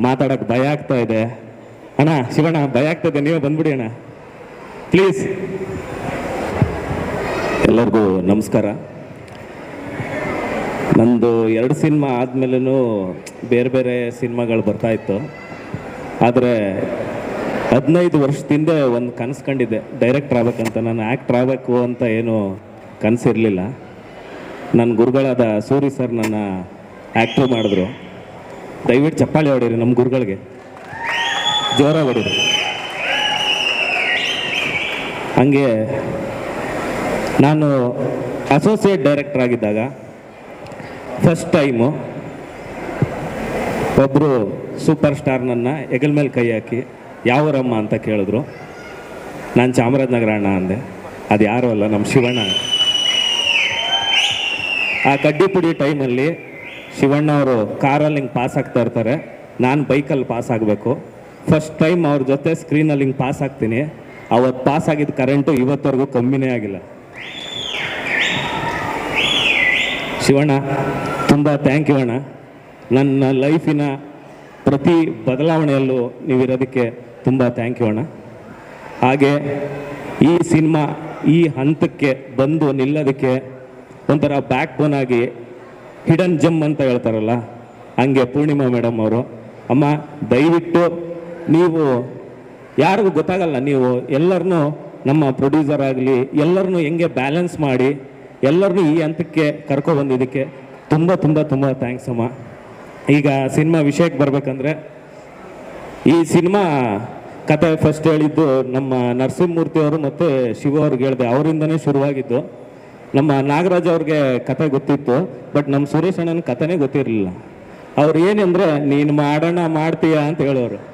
ಮಾತಾಡಕ್ಕೆ ಭಯ ಆಗ್ತಾ ಇದೆ. ಅಣ್ಣ, ಶಿವಣ್ಣ, ಭಯ ಆಗ್ತದೆ ನೀವೇ ಬಂದ್ಬಿಡಿ ಅಣ್ಣ. ಪ್ಲೀಸ್ ಎಲ್ಲರಿಗೂ ನಮಸ್ಕಾರ. ನಂದು ಎರಡು ಸಿನಿಮಾ ಆದಮೇಲೂ ಬೇರೆ ಬೇರೆ ಸಿನಿಮಾಗಳು ಬರ್ತಾ ಇತ್ತು. ಆದರೆ ಹದಿನೈದು ವರ್ಷದಿಂದ ಒಂದು ಕನಸು ಕಂಡಿದ್ದೆ. ಡೈರೆಕ್ಟ್ರ್ ಆಗ್ಬೇಕಂತ. ನಾನು ಆ್ಯಕ್ಟ್ರ್ ಆಗಬೇಕು ಅಂತ ಏನು ಕನಸಿರಲಿಲ್ಲ. ನನ್ನ ಗುರುಗಳಾದ ಸೂರಿ ಸರ್ ನನ್ನ ಆ್ಯಕ್ಟ್ರು ಮಾಡಿದ್ರು. ದಯವಿಟ್ಟು ಚಪ್ಪಾಳಿ ಹೊಡೀರಿ ನಮ್ಮ ಗುರುಗಳಿಗೆ. ಜೋರ ಹೊಡೀರಿ ಹಂಗೆ ನಾನು ಅಸೋಸಿಯೇಟ್ ಡೈರೆಕ್ಟರ್ ಆಗಿದ್ದಾಗ ಫಸ್ಟ್ ಟೈಮು ಒಬ್ಬರು ಸೂಪರ್ ಸ್ಟಾರ್ ನನ್ನ ಹೆಗಲ್ ಮೇಲೆ ಕೈ ಹಾಕಿ, ಯಾವರಮ್ಮ? ಅಂತ ಕೇಳಿದ್ರು. ನಾನು ಚಾಮರಾಜನಗರ ಅಣ್ಣ ಅಂದೆ. ಅದು ಯಾರು ಅಲ್ಲ ನಮ್ಮ ಶಿವಣ್ಣ. ಆ ಕಡ್ಡಿಪುಡಿ ಟೈಮಲ್ಲಿ ಶಿವಣ್ಣ ಅವರು ಕಾರಲ್ಲಿ ಹಿಂಗೆ ಪಾಸ್ ಆಗ್ತಾ ಇರ್ತಾರೆ. ನಾನು ಬೈಕಲ್ಲಿ ಪಾಸ್ ಆಗಬೇಕು. ಫಸ್ಟ್ ಟೈಮ್ ಅವ್ರ ಜೊತೆ ಸ್ಕ್ರೀನಲ್ಲಿ ಹಿಂಗೆ ಪಾಸ್ ಆಗ್ತೀನಿ. ಅವತ್ತು ಪಾಸ್ ಆಗಿದ್ದ ಕರೆಂಟು ಇವತ್ತವರೆಗೂ ಕಮ್ಮಿನೇ ಆಗಿಲ್ಲ. ಶಿವಣ್ಣ, ತುಂಬ ಥ್ಯಾಂಕ್ ಯು ಅಣ್ಣ. ನನ್ನ ಲೈಫಿನ ಪ್ರತಿ ಬದಲಾವಣೆಯಲ್ಲೂ ನೀವಿರೋದಕ್ಕೆ ತುಂಬ ಥ್ಯಾಂಕ್ ಯು ಅಣ್ಣ. ಹಾಗೆ ಈ ಸಿನಿಮಾ ಈ ಹಂತಕ್ಕೆ ಬಂದು ನಿಲ್ಲೋದಕ್ಕೆ ಒಂಥರ ಬ್ಯಾಕ್ ಬೋನ್ ಆಗಿ ಹಿಡನ್ ಜಮ್ ಅಂತ ಹೇಳ್ತಾರಲ್ಲ, ಹಂಗೆ ಪೂರ್ಣಿಮಾ ಮೇಡಮ್ ಅವರು. ಅಮ್ಮ, ದಯವಿಟ್ಟು ನೀವು, ಯಾರಿಗೂ ಗೊತ್ತಾಗಲ್ಲ ನೀವು, ಎಲ್ಲರನ್ನೂ ನಮ್ಮ ಪ್ರೊಡ್ಯೂಸರ್ ಆಗಲಿ, ಎಲ್ಲರನ್ನೂ ಹೆಂಗೆ ಬ್ಯಾಲೆನ್ಸ್ ಮಾಡಿ, ಎಲ್ಲರನ್ನೂ ಈ ಹಂತಕ್ಕೆ ಕರ್ಕೊಬಂದಿದ್ದಕ್ಕೆ ತುಂಬ ತುಂಬ ತುಂಬ ಥ್ಯಾಂಕ್ಸ್ ಅಮ್ಮ. ಈಗ ಸಿನಿಮಾ ವಿಷಯಕ್ಕೆ ಬರಬೇಕಂದ್ರೆ, ಈ ಸಿನಿಮಾ ಕತೆ ಫಸ್ಟ್ ಹೇಳಿದ್ದು ನಮ್ಮ ನರಸಿಂಹಮೂರ್ತಿ ಅವರು ಮತ್ತು ಶಿವ ಅವ್ರಿಗೆ ಹೇಳಿದೆ, ಅವರಿಂದನೇ ಶುರುವಾಗಿದ್ದು. ನಮ್ಮ ನಾಗರಾಜ್ ಅವ್ರಿಗೆ ಕತೆ ಗೊತ್ತಿತ್ತು ಬಟ್ ನಮ್ಮ ಸುರೇಶ್ ಅಣ್ಣನ ಕಥೆನೇ ಗೊತ್ತಿರಲಿಲ್ಲ. ಅವ್ರು ಏನಂದ್ರೆ, ನೀನು ಮಾಡೋಣ ಮಾಡ್ತೀಯ ಅಂತ ಹೇಳೋರು.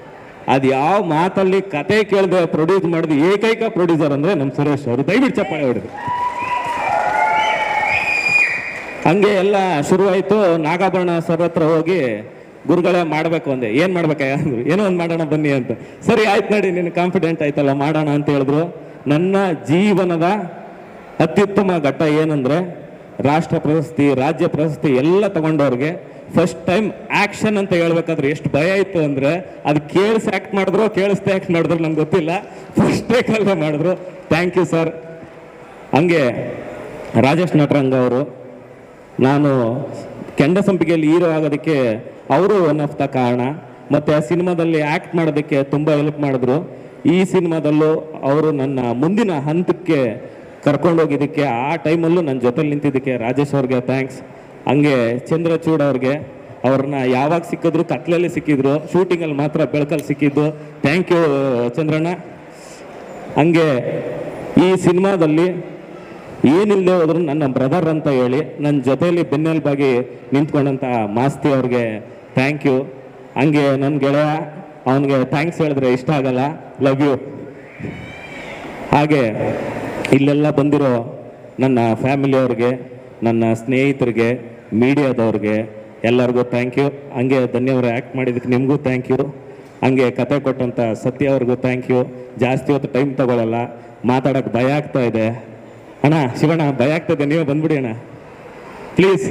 ಅದು ಯಾವ ಮಾತಲ್ಲಿ ಕತೆ ಕೇಳಿದೆ ಪ್ರೊಡ್ಯೂಸ್ ಮಾಡಿದ ಏಕೈಕ ಪ್ರೊಡ್ಯೂಸರ್ ಅಂದ್ರೆ ನಮ್ಮ ಸುರೇಶ್ ಅವರು. ದಯವಿಟ್ಟು ಚಪ್ಪಾಳೆ ಹೊಡೆದು. ಹಂಗೆ ಎಲ್ಲ ಶುರುವಾಯಿತು. ನಾಗಾಭರಣ ಸರ್ ಹತ್ರ ಹೋಗಿ, ಗುರುಗಳೇ ಮಾಡಬೇಕು ಅಂದೆ. ಏನು ಮಾಡ್ಬೇಕಾಯ ಅಂದ್ರು. ಏನೋ ಒಂದು ಮಾಡೋಣ ಬನ್ನಿ ಅಂತ. ಸರಿ, ಆಯ್ತು ನೋಡಿ, ನೀನು ಕಾನ್ಫಿಡೆಂಟ್ ಆಯ್ತಲ್ಲ, ಮಾಡೋಣ ಅಂತ ಹೇಳಿದ್ರು. ನನ್ನ ಜೀವನದ ಅತ್ಯುತ್ತಮ ಘಟ್ಟ ಏನಂದ್ರೆ ರಾಷ್ಟ್ರ ಪ್ರಶಸ್ತಿ, ರಾಜ್ಯ ಪ್ರಶಸ್ತಿ ಎಲ್ಲ ತಗೊಂಡವ್ರಿಗೆ ಫಸ್ಟ್ ಟೈಮ್ ಆಕ್ಷನ್ ಅಂತ ಹೇಳ್ಬೇಕಾದ್ರೆ ಎಷ್ಟು ಭಯ ಇತ್ತು ಅಂದ್ರೆ ಅದು ಕೇಳಿಸಿ ಆಕ್ಟ್ ಮಾಡಿದ್ರು, ಕೇಳಿಸ್ದೆ ಆಕ್ಟ್ ಮಾಡಿದ್ರು ನಂಗೆ ಗೊತ್ತಿಲ್ಲ. ಫಸ್ಟ್ ಟೇಕಲ್ಲೇ ಮಾಡಿದ್ರು. ಥ್ಯಾಂಕ್ ಯು ಸರ್ ಹಂಗೆ ರಾಜೇಶ್ ನಟರಂಗ ಅವರು, ನಾನು ಕೆಂಡ ಸಂಪಿಗೆಯಲ್ಲಿ ಹೀರೋ ಆಗೋದಕ್ಕೆ ಅವರು ಒನ್ ಆಫ್ ದ ಕಾರಣ. ಮತ್ತು ಆ ಸಿನಿಮಾದಲ್ಲಿ ಆ್ಯಕ್ಟ್ ಮಾಡೋದಕ್ಕೆ ತುಂಬ ಹೆಲ್ಪ್ ಮಾಡಿದ್ರು. ಈ ಸಿನಿಮಾದಲ್ಲೂ ಅವರು ನನ್ನ ಮುಂದಿನ ಹಂತಕ್ಕೆ ಕರ್ಕೊಂಡೋಗಿದ್ದಕ್ಕೆ ಆ ಟೈಮಲ್ಲೂ ನನ್ನ ಜೊತೆಲಿ ನಿಂತಿದ್ದಕ್ಕೆ ರಾಜೇಶ್ ಅವ್ರಿಗೆ ಥ್ಯಾಂಕ್ಸ್ ಹಂಗೆ ಚಂದ್ರಚೂಡ್ ಅವ್ರಿಗೆ, ಅವ್ರನ್ನ ಯಾವಾಗ ಸಿಕ್ಕಿದ್ರು ಕತ್ಲಲ್ಲಿ ಸಿಕ್ಕಿದ್ರು ಶೂಟಿಂಗಲ್ಲಿ ಮಾತ್ರ ಬೆಳಕಲ್ಲಿ ಸಿಕ್ಕಿದ್ದು. ಥ್ಯಾಂಕ್ ಯು ಚಂದ್ರಣ್ಣ. ಹಂಗೆ ಈ ಸಿನಿಮಾದಲ್ಲಿ ಏನಿಲ್ಲದೆ ಹೋದ್ರು ನನ್ನ ಬ್ರದರ್ ಅಂತ ಹೇಳಿ ನನ್ನ ಜೊತೆಯಲ್ಲಿ ಬೆನ್ನೆಲುಬಾಗಿ ನಿಂತ್ಕೊಂಡಂಥ ಮಾಸ್ತಿ ಅವ್ರಿಗೆ ಥ್ಯಾಂಕ್ ಯು ಹಂಗೆ ನನ್ನ ಗೆಳೆಯ, ಅವನಿಗೆ ಥ್ಯಾಂಕ್ಸ್ ಹೇಳಿದ್ರೆ ಇಷ್ಟ ಆಗಲ್ಲ. ಲವ್ ಯು ಹಾಗೆ ಇಲ್ಲೆಲ್ಲ ಬಂದಿರೋ ನನ್ನ ಫ್ಯಾಮಿಲಿಯವ್ರಿಗೆ ನನ್ನ ಸ್ನೇಹಿತರಿಗೆ ಮೀಡಿಯಾದವ್ರಿಗೆ ಎಲ್ಲರಿಗೂ ಥ್ಯಾಂಕ್ ಯು ಹಂಗೆ ಧನ್ಯವಾದ ಆ್ಯಕ್ಟ್ ಮಾಡಿದ್ದಕ್ಕೆ ನಿಮಗೂ ಥ್ಯಾಂಕ್ ಯು ಹಂಗೆ ಕತೆ ಕೊಟ್ಟಂಥ ಸತ್ಯ ಅವ್ರಿಗೂ ಥ್ಯಾಂಕ್ ಯು ಜಾಸ್ತಿ ಹೊತ್ತು ಟೈಮ್ ತಗೊಳ್ಳಲ್ಲ ಮಾತಾಡೋಕ್ಕೆ ಭಯ ಆಗ್ತಾ ಇದೆ. ಅಣ್ಣ, ಶಿವಣ್ಣ, ಭಯ ಆಗ್ತದೆ ನೀವೇ ಬಂದ್ಬಿಡಿ ಅಣ್ಣ. ಪ್ಲೀಸ್